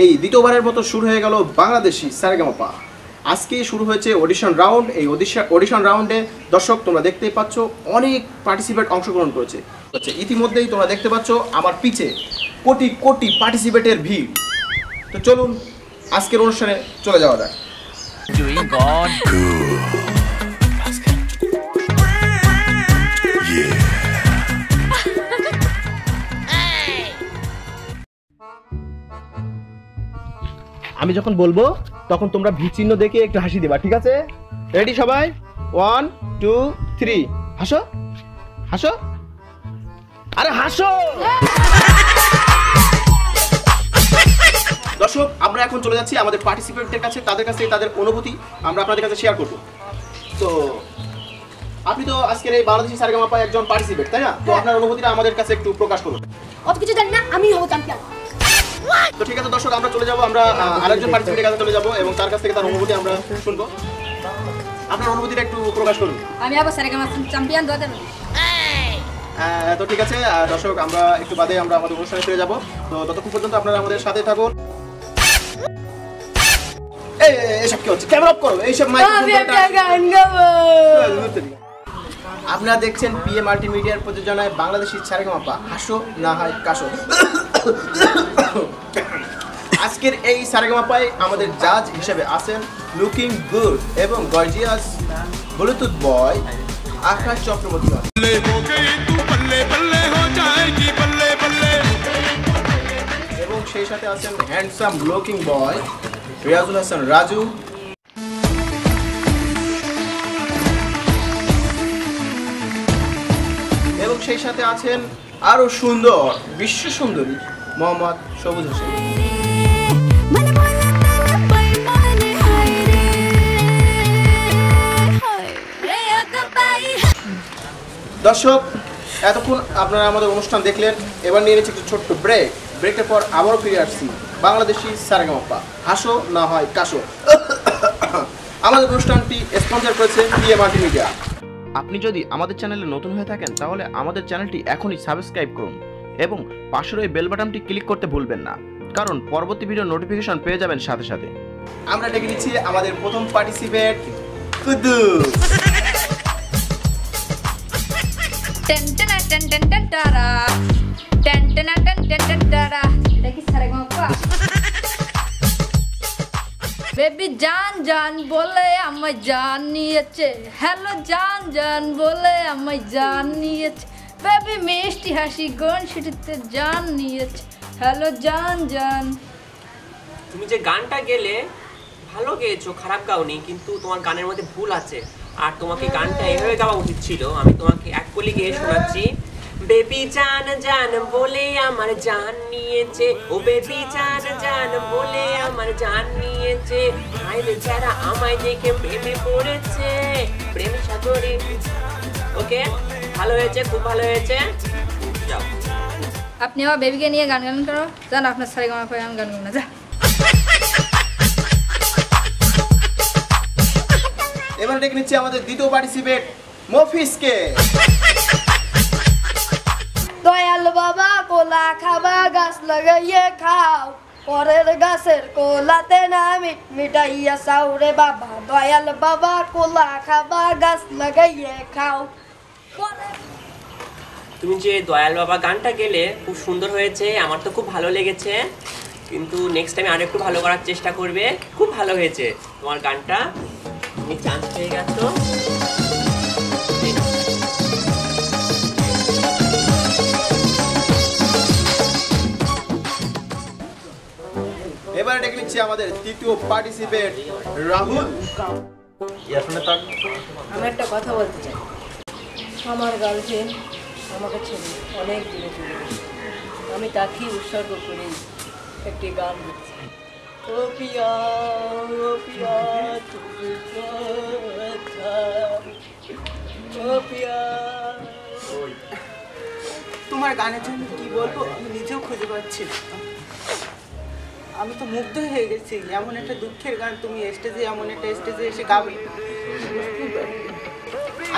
এই দ্বিতীয়বারের মতো শুরু হয়ে গেল বাংলাদেশি সারেগামাপা আজকে শুরু হয়েছে অডিশন রাউন্ড এই অডিশন রাউন্ডে দর্শক তোমরা দেখতেই পাচ্ছ অনেক পার্টিসিপেট অংশগ্রহণ করেছে। হচ্ছে ইতিমধ্যেই তোমরা দেখতে পাচ্ছ আমার পিছে কোটি কোটি পার্টিসিপেটের ভিড়। তো চলুন আজকের অনুষ্ঠানে চলে যাওয়া যাক। আমি যখন বলব তখন তোমরা ভি চিহ্ন দেখে একটু হাসি দিবা ঠিক আছে? রেডি সবাই? ওয়ান টু থ্রি হাসো? হাসো? আরে হাসো! দর্শক আমরা এখন চলে যাচ্ছি আমাদের পার্টিসিপেন্টদের কাছে তাদের কাছে তাদের অনুভূতি আমরা আপনাদের কাছে শেয়ার করব। তো আপনি তো আজকের এই বাংলাদেশি সারেগামাপায় একজন পার্টিসিপেট তাই না? তো আপনার অনুভূতিটা আমাদের কাছে একটু প্রকাশ করুন। অত কিছু জানি না আমি হব চ্যাম্পিয়ন তো ঠিক আছে দর্শক আমরা চলে যাব আমরা আরেকজন পার্টিসিপেন্টের কাছে চলে যাব এবং তার কাছ থেকে তার অনুভূতি আমরা শুনব। আপনার অনুভূতিটা একটু প্রকাশ করুন। আমি আবার সারেগামা চ্যাম্পিয়ন তো ঠিক আছে দর্শক আমরা একটু বাদে আমরা আমাদের অনুষ্ঠানে ফিরে যাব। তো ততক্ষণ পর্যন্ত আপনারা আমাদের সাথে থাকুন। এই এইসব কি হচ্ছে? ক্যামেরা অফ করো এইসব মাইক আপনারা দেখছেন পিএ মাল্টিমিডিয়ার প্রযোজনায় বাংলাদেশি সারেগামাপা হাসো না হয় কাশো। সারেগামাপায় আমাদের জাজ হিসেবে আছেন লুকিং গুড এবং gorgeous bluetooth boy Akash Chakraborty. এবং সেই সাথে আছেন handsome looking boy Riazul Hasan Raju. এবং সেই সাথে আছেন আরও সুন্দর, বিশ্ব সুন্দরী মোহাম্মদ সবুজ হোসেন। দর্শক, এতক্ষণ আপনারা আমাদের অনুষ্ঠান দেখলেন। এবার নিয়ে নিচ্ছি একটু ছোট্ট ব্রেক ব্রেকের পর আবারও ফিরে আসছি বাংলাদেশি সারেগামাপ্পা। হাসো না হয় কাশো। আমাদের অনুষ্ঠানটি স্পন্সর করেছে পিএ মাল্টিমিডিয়া। আপনি যদি আমাদের চ্যানেলে নতুন হয়ে থাকেন, তাহলে আমাদের চ্যানেলটি এখনই সাবস্ক্রাইব করুন এবং পাশের ওই বেল বাটনটি ক্লিক করতে ভুলবেন না, কারণ পরবর্তী ভিডিও নোটিফিকেশন পেয়ে যাবেন সাথে সাথে। আমরা ডেকে নিচ্ছি আমাদের প্রথম পার্টিসিপেট কুদ্দুস। বেবি জান জান বলে আমায় জান নিয়েছে হ্যালো জান জান বলে আমায় জান নিয়েছে বেবি মিষ্টি হাসি গন সেটিতে জান নিয়েছে হ্যালো জান জান তুমি যে গানটা গেলে ভালো গেয়েছো, খারাপ গাওনি, কিন্তু তোমার গানের মধ্যে ভুল আছে। আর তোমাকে গানটা এভাবে গাওয়া উচিত ছিল। আমি তোমাকে এক কলি গিয়ে শোনাচ্ছি। বেবি জান জান বলে আমার জান নিয়েছে। ও বেবি জান জান বলে আমার জান নিয়েছে। হাই বেচারা আমায় দেখে প্রেমে পড়েছে। প্রেম সাগরে। ওকে? ভালো হয়েছে? খুব ভালো হয়েছে? যাও। আপনি আমার বেবিকে নিয়ে গান গান করো। জান আপনার পায় আমি গান গাবো না। যা। এবার ডেকে নিচ্ছি আমাদের দ্বিতীয় পার্টিসিপেট মফিসকে দয়াল বাবা কোলা খাবা গাছ লাগাইয়ে খাও। পরের গাছের কোলাতে না মিট মিটাইয়া সাউরে বাবা। দয়াল বাবা কোলা খাবা গাছ লাগাইয়ে খাও। তুমি যে দয়াল বাবা গানটা গেলে খুব সুন্দর হয়েছে আমার তো খুব ভালো লেগেছে। কিন্তু নেক্সট টাইম আরেকটু ভালো করার চেষ্টা করবে খুব ভালো হয়েছে তোমার গানটা। তুমি চান্স পেয়ে গেছো। নাও। ডেকে নিচ্ছি আমাদের তৃতীয় পার্টিসিপেট রাহুল। আমি একটা কথা বলতে চাই। আমার গার্লফ্রেন্ড আমাকে ছেড়ে অনেক দূরে চলে আমি তাকেই উৎসর্গ করে একটি গান লিখছি ও পিয়া তোমার গানের জন্য কি বলব? আমি নিজেও খুঁজে পাচ্ছি আমি তো মুগ্ধ হয়ে গেছি। এমন একটা দুঃখের গান তুমি স্টেজে এমন একটা স্টেজে এসে গাবে।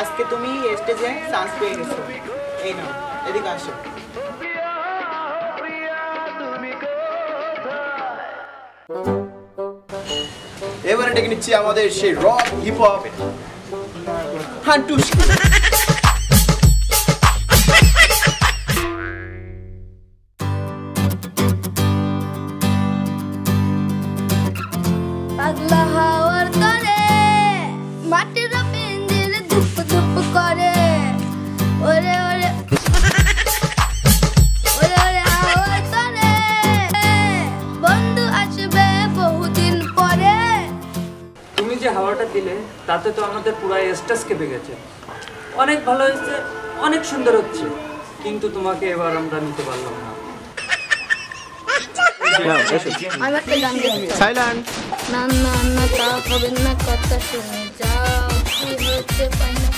আজকে তুমি স্টেজে চান্স পেয়ে গেছো। এই নাও, এদিকে আসো। ডেকে নিচ্ছি আমাদের সেই রক হিপ হপ হান্টু দিলে তাতে তো আমাদের পুরো স্টেজ কেঁপে গেছে। অনেক ভালো হয়েছে অনেক সুন্দর হচ্ছে কিন্তু তোমাকে এবার আমরা নিতে পারলাম না। সাইলেন্ট। না না না তা হবে না কথা শুনে যাও। কি হচ্ছে পাই না।